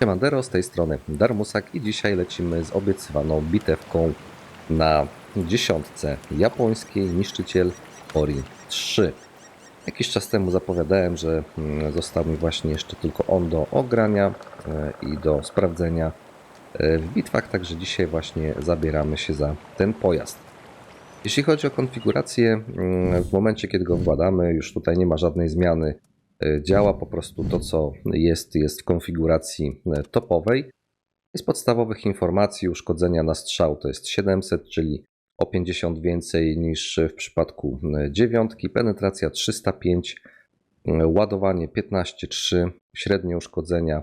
Siemandero, z tej strony Darmusak i dzisiaj lecimy z obiecywaną bitewką na dziesiątce japońskiej Niszczyciel Ori 3. Jakiś czas temu zapowiadałem, że mm, został mi właśnie jeszcze tylko on do ogrania e, i do sprawdzenia e, w bitwach, także dzisiaj właśnie zabieramy się za ten pojazd. Jeśli chodzi o konfigurację, mm, w momencie kiedy go wkładamy, już tutaj nie ma żadnej zmiany. E, Działa po prostu to, co jest, jest w konfiguracji e, topowej. Z podstawowych informacji uszkodzenia na strzał to jest 700, czyli o 50 więcej niż w przypadku e, dziewiątki. Penetracja 305, e, ładowanie 15,3, średnie uszkodzenia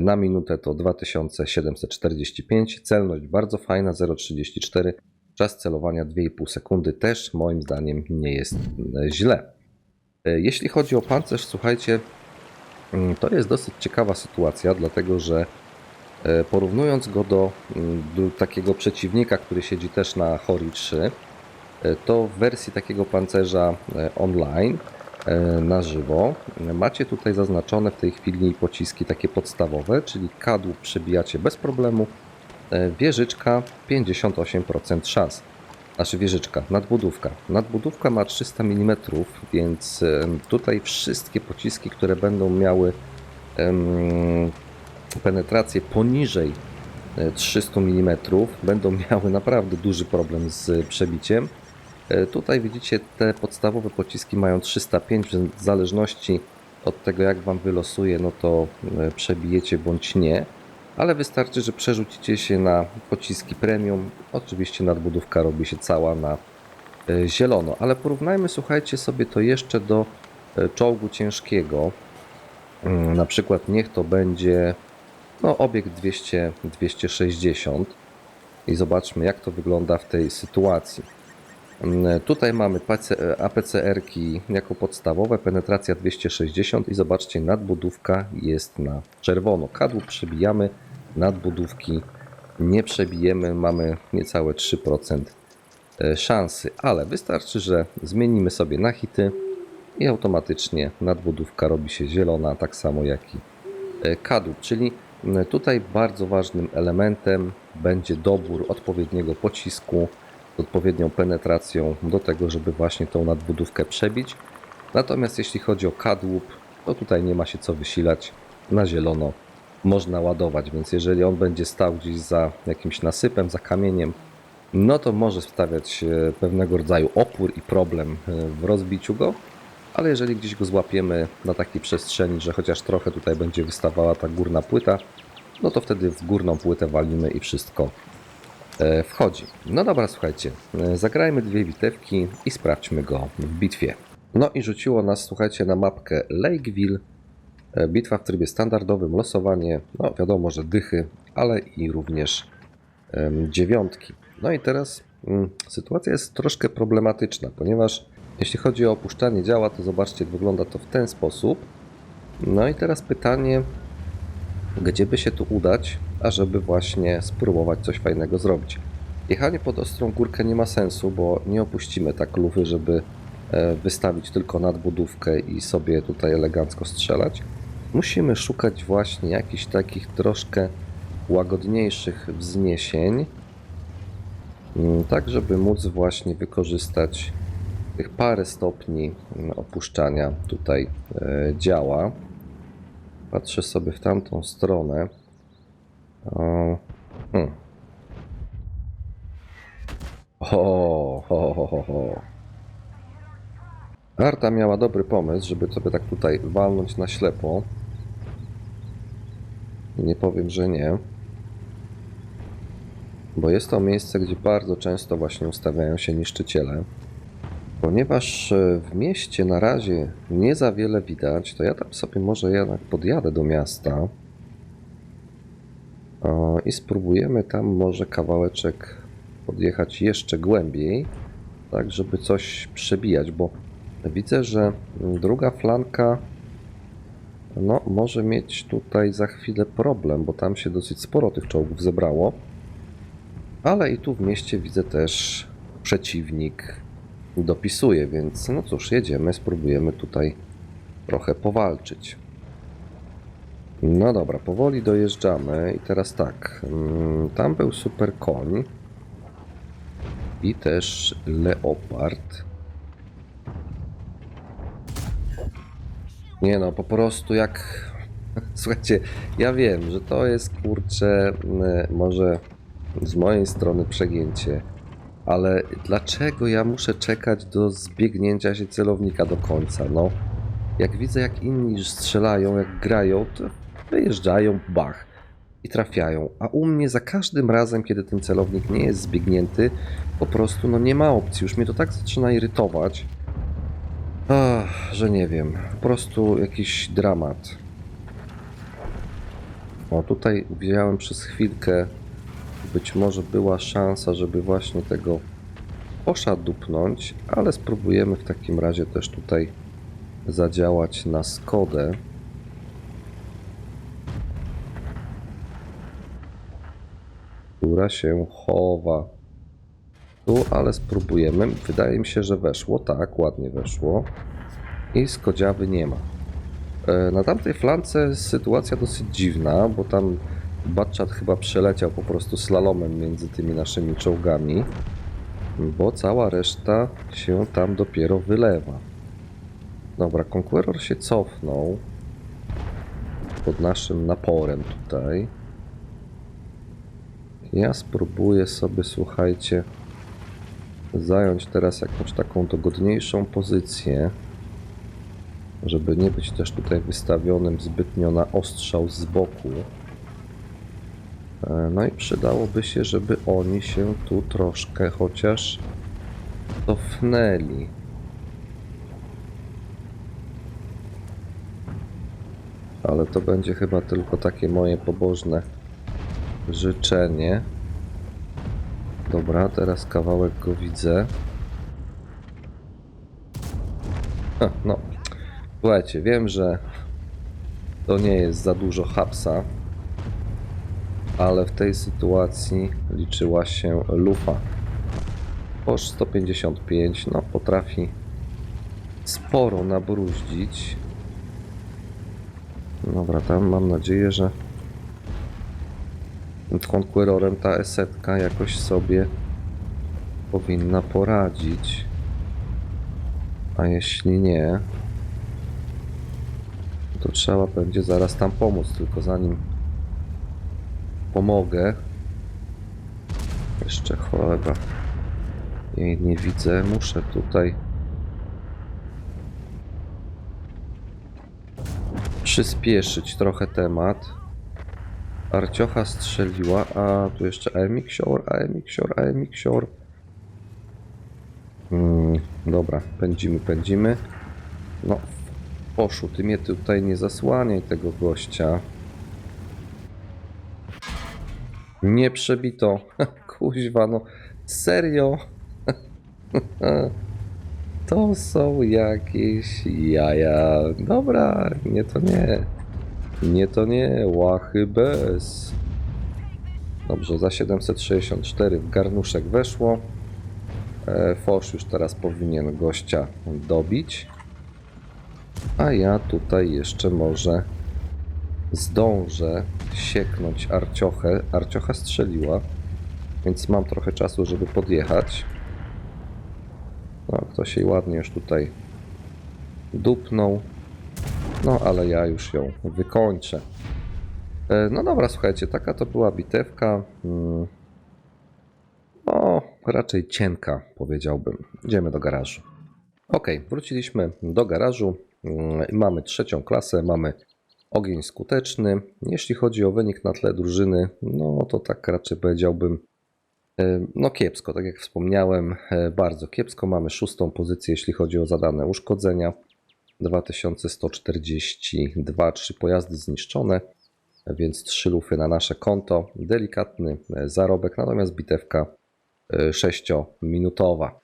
na minutę to 2745, celność bardzo fajna 0,34, czas celowania 2,5 sekundy też moim zdaniem nie jest źle. E, Jeśli chodzi o pancerz, słuchajcie, mm, to jest dosyć ciekawa sytuacja, dlatego że e, porównując go do, mm, do takiego przeciwnika, który siedzi też na Hori 3, e, to w wersji takiego pancerza online na żywo macie tutaj zaznaczone w tej chwili pociski takie podstawowe, czyli kadłub przebijacie bez problemu, wieżyczka 58% szans. Znaczy wieżyczka, nadbudówka. Nadbudówka ma 300 mm, więc tutaj wszystkie pociski, które będą miały penetrację poniżej e, 300 mm, będą miały naprawdę duży problem z przebiciem. E, Tutaj widzicie, te podstawowe pociski mają 305, więc w zależności od tego, jak Wam wylosuje, no to e, przebijecie bądź nie ale wystarczy, że przerzucicie się na pociski premium. Oczywiście nadbudówka robi się cała na e, zielono, ale porównajmy, słuchajcie, sobie to jeszcze do e, czołgu ciężkiego. Mm, Na przykład niech to będzie no, obiekt 200, 260 i zobaczmy, jak to wygląda w tej sytuacji. Mm, Tutaj mamy PC, APCR-ki jako podstawowe, penetracja 260 i zobaczcie, nadbudówka jest na czerwono. Kadłub przebijamy, nadbudówki nie przebijemy, mamy niecałe 3% e, szansy, ale wystarczy, że zmienimy sobie na hity i automatycznie nadbudówka robi się zielona, tak samo jak i e, kadłub, czyli m, tutaj bardzo ważnym elementem będzie dobór odpowiedniego pocisku, odpowiednią penetracją do tego, żeby właśnie tą nadbudówkę przebić. Natomiast jeśli chodzi o kadłub, to tutaj nie ma się co wysilać. Na zielono można ładować, więc jeżeli on będzie stał gdzieś za jakimś nasypem, za kamieniem, no to może stawiać e, pewnego rodzaju opór i problem e, w rozbiciu go. Ale jeżeli gdzieś go złapiemy na takiej przestrzeni, że chociaż trochę tutaj będzie wystawała ta górna płyta, no to wtedy w górną płytę walimy i wszystko wchodzi. No dobra, słuchajcie, e, zagrajmy dwie bitewki i sprawdźmy go w bitwie. No i rzuciło nas, słuchajcie, na mapkę Lakeville. E, Bitwa w trybie standardowym, losowanie, no wiadomo, że dychy, ale i również dziewiątki. No i teraz mm, sytuacja jest troszkę problematyczna, ponieważ jeśli chodzi o opuszczanie działa, to zobaczcie, wygląda to w ten sposób. No i teraz pytanie, gdzie by się tu udać, ażeby właśnie spróbować coś fajnego zrobić. Jechanie pod ostrą górkę nie ma sensu, bo nie opuścimy tak lufy, żeby e, wystawić tylko nadbudówkę i sobie tutaj elegancko strzelać. Musimy szukać właśnie jakichś takich troszkę łagodniejszych wzniesień, mm, tak żeby móc właśnie wykorzystać tych parę stopni mm, opuszczania tutaj e, działa. Patrzę sobie w tamtą stronę. Hmm. o, ho, ho, ho, ho. Arta miała dobry pomysł, żeby sobie tak tutaj walnąć na ślepo. Nie powiem, że nie. Bo jest to miejsce, gdzie bardzo często właśnie ustawiają się niszczyciele. Ponieważ e, w mieście na razie nie za wiele widać, to ja tam sobie może jednak podjadę do miasta i spróbujemy tam może kawałeczek podjechać jeszcze głębiej, tak żeby coś przebijać, bo widzę, że druga flanka no, może mieć tutaj za chwilę problem, bo tam się dosyć sporo tych czołgów zebrało. Ale i tu w mieście widzę też przeciwnik dopisuje, więc no cóż, jedziemy, spróbujemy tutaj trochę powalczyć. No dobra, powoli dojeżdżamy i teraz tak. mm, Tam był super koń i też leopard. Nie no, po prostu jak. Słuchajcie, ja wiem, że to jest kurczę, mm, może z mojej strony przegięcie, ale dlaczego ja muszę czekać do zbiegnięcia się celownika do końca? No, jak widzę, jak inni strzelają, jak grają, to wyjeżdżają, bach i trafiają. A u mnie za każdym razem, kiedy ten celownik nie jest zbiegnięty, po prostu no nie ma opcji. Już mnie to tak zaczyna irytować, Ach, że nie wiem. Po prostu jakiś dramat. O, tutaj widziałem przez chwilkę, być może była szansa, żeby właśnie tego posza dupnąć, ale spróbujemy w takim razie też tutaj zadziałać na Skodę. Która się chowa. Tu, ale spróbujemy. Wydaje mi się, że weszło. Tak, ładnie weszło. I skodziawy nie ma. E, Na tamtej flance sytuacja dosyć dziwna, bo tam Batchat chyba przeleciał po prostu slalomem między tymi naszymi czołgami, bo cała reszta się tam dopiero wylewa. Dobra, Conqueror się cofnął pod naszym naporem tutaj. Ja spróbuję sobie, słuchajcie, zająć teraz jakąś taką dogodniejszą pozycję, żeby nie być też tutaj wystawionym zbytnio na ostrzał z boku. E, No i przydałoby się, żeby oni się tu troszkę chociaż cofnęli. Ale to będzie chyba tylko takie moje pobożne życzenie. Dobra, teraz kawałek go widzę. Ha, no, słuchajcie, wiem, że to nie jest za dużo hapsa, ale w tej sytuacji liczyła się lufa. Posz 155, no potrafi sporo nabruździć. Dobra, tam mam nadzieję, że Conquerorem ta esetka jakoś sobie powinna poradzić. A jeśli nie, to trzeba będzie zaraz tam pomóc, tylko zanim pomogę, jeszcze cholera, jej nie widzę, muszę tutaj przyspieszyć trochę temat. Arciocha strzeliła, a tu jeszcze Emiksior, a Emiksior, a Emiksior. Mm, dobra, pędzimy, pędzimy. No, poszu, ty mnie tutaj nie zasłaniaj tego gościa. Nie przebito. Kuźwa, no serio? To są jakieś jaja. Dobra, nie to nie. Nie to nie, łachy bez. Dobrze, za 764 w garnuszek weszło. E, Fosz już teraz powinien gościa dobić. A ja tutaj jeszcze może zdążę sieknąć Arciochę. Arciocha strzeliła, więc mam trochę czasu, żeby podjechać. No, ktoś jej ładnie już tutaj dupnął. No, ale ja już ją wykończę. E, No dobra, słuchajcie, taka to była bitewka. Mm, No, raczej cienka, powiedziałbym. Idziemy do garażu. Ok, wróciliśmy do garażu. Mm, Mamy trzecią klasę, mamy ogień skuteczny. Jeśli chodzi o wynik na tle drużyny, no to tak raczej powiedziałbym, e, no kiepsko, tak jak wspomniałem, e, bardzo kiepsko. Mamy szóstą pozycję, jeśli chodzi o zadane uszkodzenia. 2142, trzy pojazdy zniszczone, więc trzy lufy na nasze konto. Delikatny e, zarobek, natomiast bitewka 6-minutowa.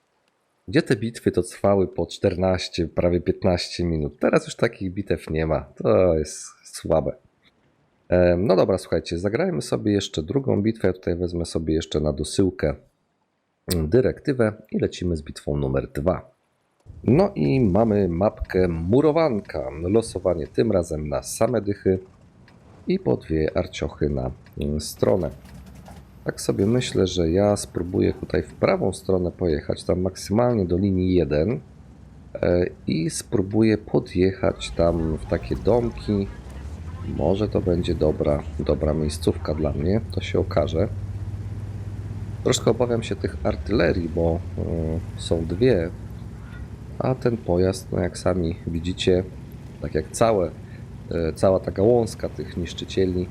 Gdzie te bitwy to trwały po 14, prawie 15 minut. Teraz już takich bitew nie ma. To jest słabe. No dobra, słuchajcie, zagrajmy sobie jeszcze drugą bitwę. Tutaj wezmę sobie jeszcze na dosyłkę dyrektywę i lecimy z bitwą numer 2. No i mamy mapkę murowanka. Losowanie tym razem na same dychy. i po dwie arciochy na mm, stronę. Tak sobie myślę, że ja spróbuję tutaj w prawą stronę pojechać, tam maksymalnie do linii 1 e, i spróbuję podjechać tam w takie domki. Może to będzie dobra, dobra miejscówka dla mnie, to się okaże. Troszkę obawiam się tych artylerii, bo y, są dwie, a ten pojazd, no jak sami widzicie, tak jak całe, y, cała ta gałązka tych niszczycieli,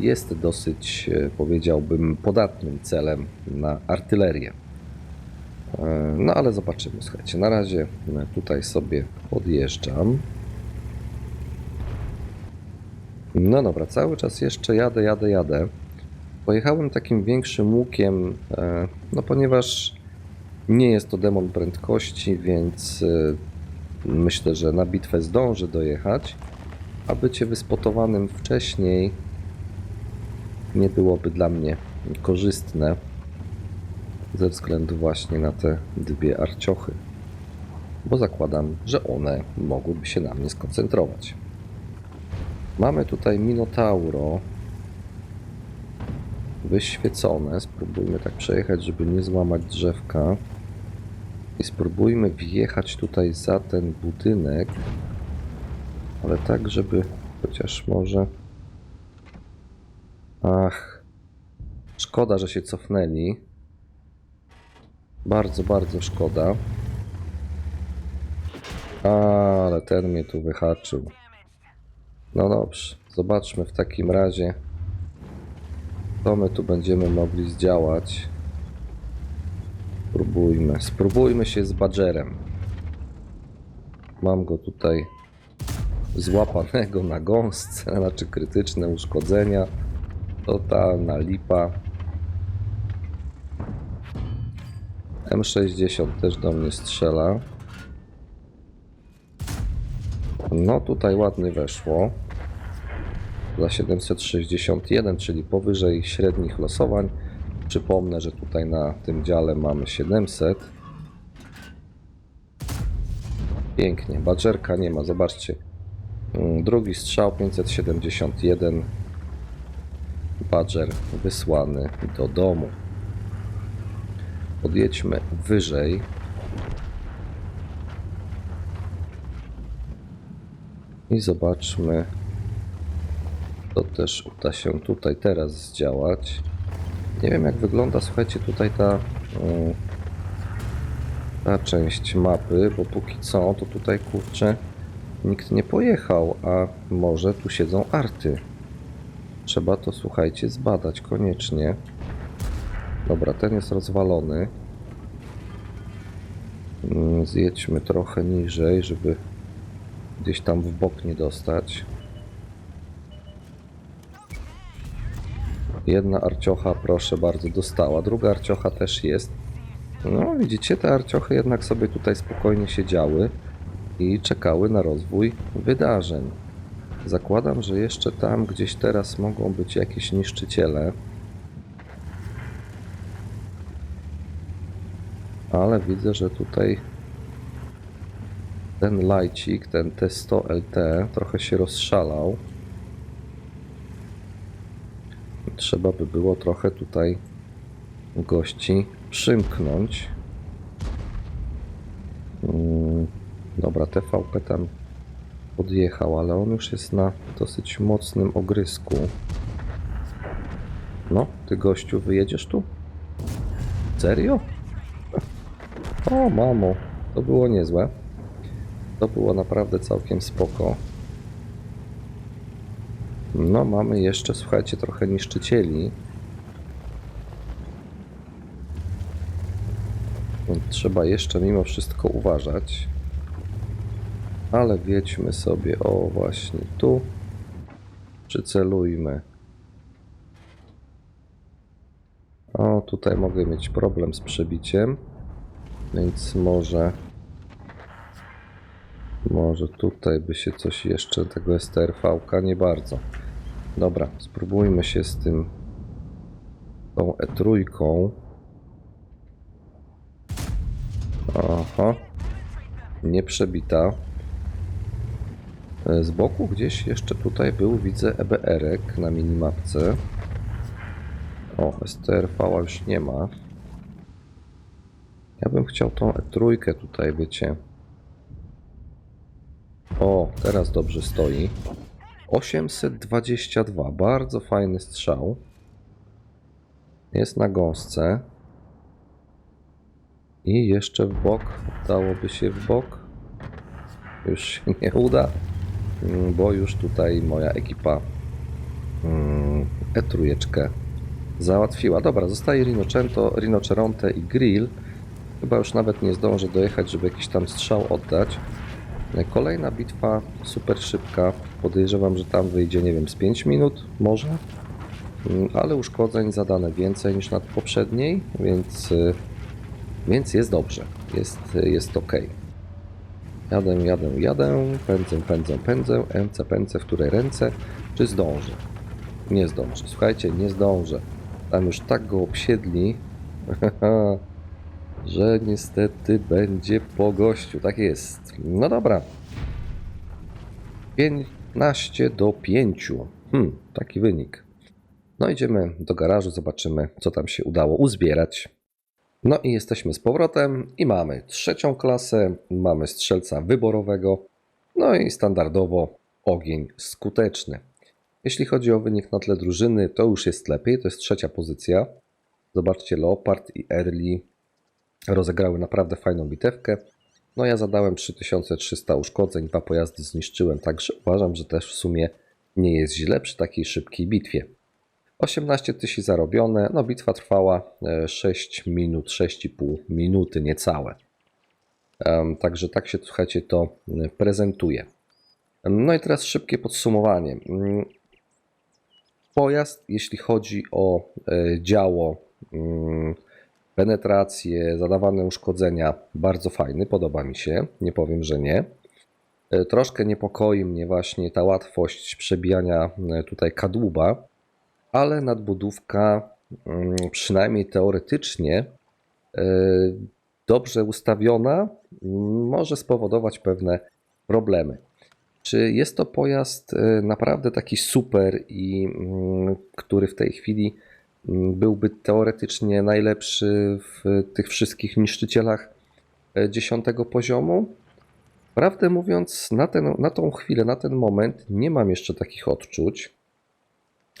jest dosyć, y, powiedziałbym, podatnym celem na artylerię. Y, No ale zobaczymy, słuchajcie, na razie y, tutaj sobie podjeżdżam. No dobra, cały czas jeszcze jadę, jadę, jadę. Pojechałem takim większym łukiem, e, no ponieważ nie jest to demon prędkości, więc e, myślę, że na bitwę zdążę dojechać, a bycie wyspotowanym wcześniej nie byłoby dla mnie korzystne ze względu właśnie na te dwie arciochy, bo zakładam, że one mogłyby się na mnie skoncentrować. Mamy tutaj Minotauro, wyświecone. Spróbujmy tak przejechać, żeby nie złamać drzewka. I spróbujmy wjechać tutaj za ten budynek. Ale tak, żeby chociaż może. Ach. Szkoda, że się cofnęli. Bardzo, bardzo szkoda. Ale ten mnie tu wyhaczył. No dobrze, zobaczmy w takim razie. Co my tu będziemy mogli zdziałać? Spróbujmy. Spróbujmy się z Badgerem. Mam go tutaj złapanego na gąsce, znaczy krytyczne uszkodzenia. Totalna lipa. M60 też do mnie strzela. No tutaj ładnie weszło za 761, czyli powyżej średnich losowań. Przypomnę, że tutaj na tym dziale mamy 700. Pięknie, badżerka nie ma, zobaczcie. Mm, Drugi strzał 571. Badger wysłany do domu. Podjedźmy wyżej. I zobaczmy, to też uda się tutaj teraz zdziałać. Nie wiem jak wygląda, słuchajcie, tutaj ta, mm, ta część mapy, bo póki co to tutaj kurczę nikt nie pojechał, a może tu siedzą arty. Trzeba to, słuchajcie, zbadać koniecznie. Dobra, ten jest rozwalony. Mm, Zjedźmy trochę niżej, żeby gdzieś tam w bok nie dostać. Jedna arciocha, proszę bardzo, dostała. Druga arciocha też jest. No, widzicie, te arciochy jednak sobie tutaj spokojnie siedziały i czekały na rozwój wydarzeń. Zakładam, że jeszcze tam gdzieś teraz mogą być jakieś niszczyciele. Ale widzę, że tutaj ten lajcik, ten T100 LT trochę się rozszalał. Trzeba by było trochę tutaj gości przymknąć. Mm, Dobra, TVP tam podjechał, ale on już jest na dosyć mocnym ogrysku. No, ty gościu, wyjedziesz tu? Serio? O, mamo, to było niezłe. To było naprawdę całkiem spoko. No, mamy jeszcze, słuchajcie, trochę niszczycieli. Trzeba jeszcze mimo wszystko uważać. Ale wiedźmy sobie, o właśnie tu. Przycelujmy. O, tutaj mogę mieć problem z przebiciem. Więc może... Może tutaj by się coś jeszcze tego STRV-ka nie bardzo. Dobra, spróbujmy się z tym tą E3. Aha. Nie przebita. E, Z boku gdzieś jeszcze tutaj był, widzę EBR-ek na minimapce. O, STRV już nie ma. Ja bym chciał tą E3 tutaj, wiecie. O, teraz dobrze stoi. 822, bardzo fajny strzał. Jest na gąsce. I jeszcze w bok. Dałoby się w bok. Już się nie uda, bo już tutaj moja ekipa mm, E3 załatwiła. Dobra, zostaje Rinocento, Rinoceronte i Grill. Chyba już nawet nie zdążę dojechać, żeby jakiś tam strzał oddać. Kolejna bitwa super szybka. Podejrzewam, że tam wyjdzie, nie wiem, z 5 minut może. Mm, Ale uszkodzeń zadane więcej niż na poprzedniej, więc, y, więc jest dobrze. Jest, jest ok. Jadę, jadę, jadę, pędzę, pędzę, pędzę, MC, pędzę, w której ręce. Czy zdążę? Nie zdążę. Słuchajcie, nie zdążę. Tam już tak go obsiedli, że niestety będzie po gościu. Tak jest. No dobra. 15 do 5. Hmm, taki wynik. No idziemy do garażu, zobaczymy, co tam się udało uzbierać. No i jesteśmy z powrotem i mamy trzecią klasę, mamy strzelca wyborowego, no i standardowo ogień skuteczny. Jeśli chodzi o wynik na tle drużyny, to już jest lepiej, to jest trzecia pozycja. Zobaczcie, Leopard i Early rozegrały naprawdę fajną bitewkę. No ja zadałem 3300 uszkodzeń, dwa pojazdy zniszczyłem, także uważam, że też w sumie nie jest źle przy takiej szybkiej bitwie. 18 tysięcy zarobione, no bitwa trwała e, 6 minut, 6,5 minuty niecałe. Także tak się, słuchajcie, to e, prezentuje. No i teraz szybkie podsumowanie. Mm, Pojazd, jeśli chodzi o e, działo, mm, penetrację, zadawane uszkodzenia, bardzo fajny, podoba mi się, nie powiem, że nie. E, Troszkę niepokoi mnie właśnie ta łatwość przebijania e, tutaj kadłuba, ale nadbudówka, mm, przynajmniej teoretycznie, e, dobrze ustawiona, może spowodować pewne problemy. Czy jest to pojazd e, naprawdę taki super i mm, który w tej chwili mm, byłby teoretycznie najlepszy w tych wszystkich niszczycielach e, dziesiątego poziomu? Prawdę mówiąc, na, ten, na tą chwilę, na ten moment nie mam jeszcze takich odczuć,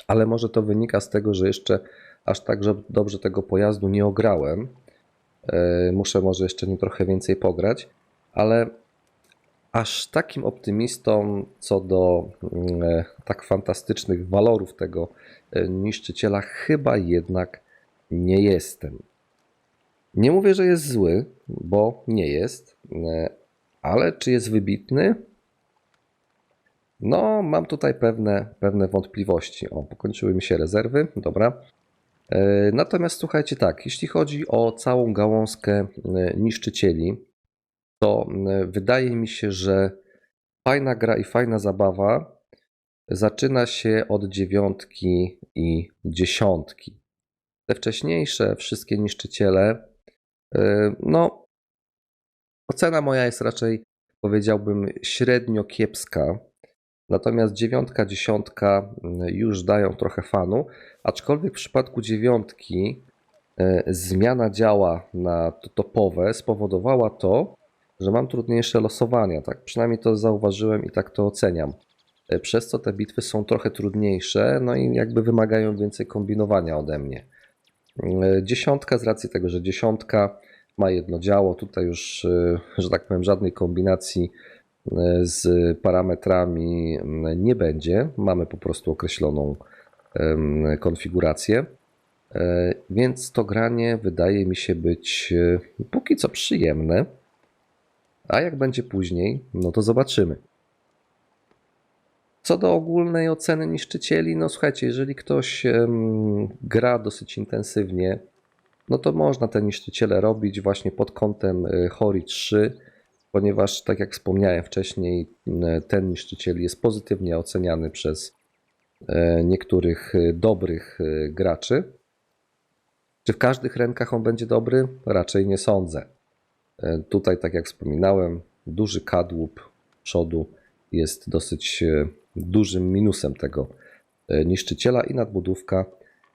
ale może to wynika z tego, że jeszcze aż tak że- dobrze tego pojazdu nie ograłem. E, Muszę może jeszcze nie trochę więcej pograć, ale aż takim optymistą co do mm, e, tak fantastycznych walorów tego e, niszczyciela chyba jednak nie jestem. Nie mówię, że jest zły, bo nie jest, ale czy jest wybitny? No, mam tutaj pewne, pewne wątpliwości. O, pokończyły mi się rezerwy, dobra. E, Natomiast słuchajcie, tak, jeśli chodzi o całą gałązkę e, niszczycieli, to mm, wydaje mi się, że fajna gra i fajna zabawa zaczyna się od dziewiątki i dziesiątki. Te wcześniejsze wszystkie niszczyciele, no, ocena moja jest raczej, powiedziałbym, średnio kiepska. Natomiast dziewiątka, dziesiątka y, już dają trochę fanu, aczkolwiek w przypadku dziewiątki y, zmiana działa na to topowe spowodowała to, że mam trudniejsze losowania. Tak przynajmniej to zauważyłem i tak to oceniam. E, Przez co te bitwy są trochę trudniejsze, no i jakby wymagają więcej kombinowania ode mnie. E, Dziesiątka, z racji tego, że dziesiątka ma jedno działo, tutaj już, e, że tak powiem, żadnej kombinacji e, z parametrami m, nie będzie. Mamy po prostu określoną konfigurację. E, Więc to granie wydaje mi się być e, póki co przyjemne. A jak będzie później, no to zobaczymy. Co do ogólnej oceny niszczycieli, no słuchajcie, jeżeli ktoś gra dosyć intensywnie, no to można te niszczyciele robić właśnie pod kątem y, Hori 3, ponieważ tak jak wspomniałem wcześniej, ten niszczyciel jest pozytywnie oceniany przez e, niektórych y, dobrych y, graczy. Czy w każdych rękach on będzie dobry? Raczej nie sądzę. E, Tutaj, tak jak wspominałem, duży kadłub przodu jest dosyć e, dużym minusem tego e, niszczyciela i nadbudówka,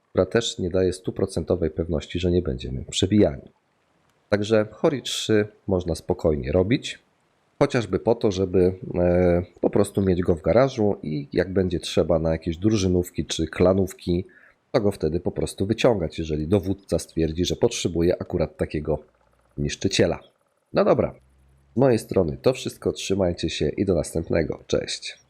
która też nie daje stuprocentowej pewności, że nie będziemy przebijani. Także Hori 3 można spokojnie robić, chociażby po to, żeby e, po prostu mieć go w garażu i jak będzie trzeba na jakieś drużynówki czy klanówki, to go wtedy po prostu wyciągać, jeżeli dowódca stwierdzi, że potrzebuje akurat takiego niszczyciela. No dobra, z mojej strony to wszystko, trzymajcie się i do następnego. Cześć.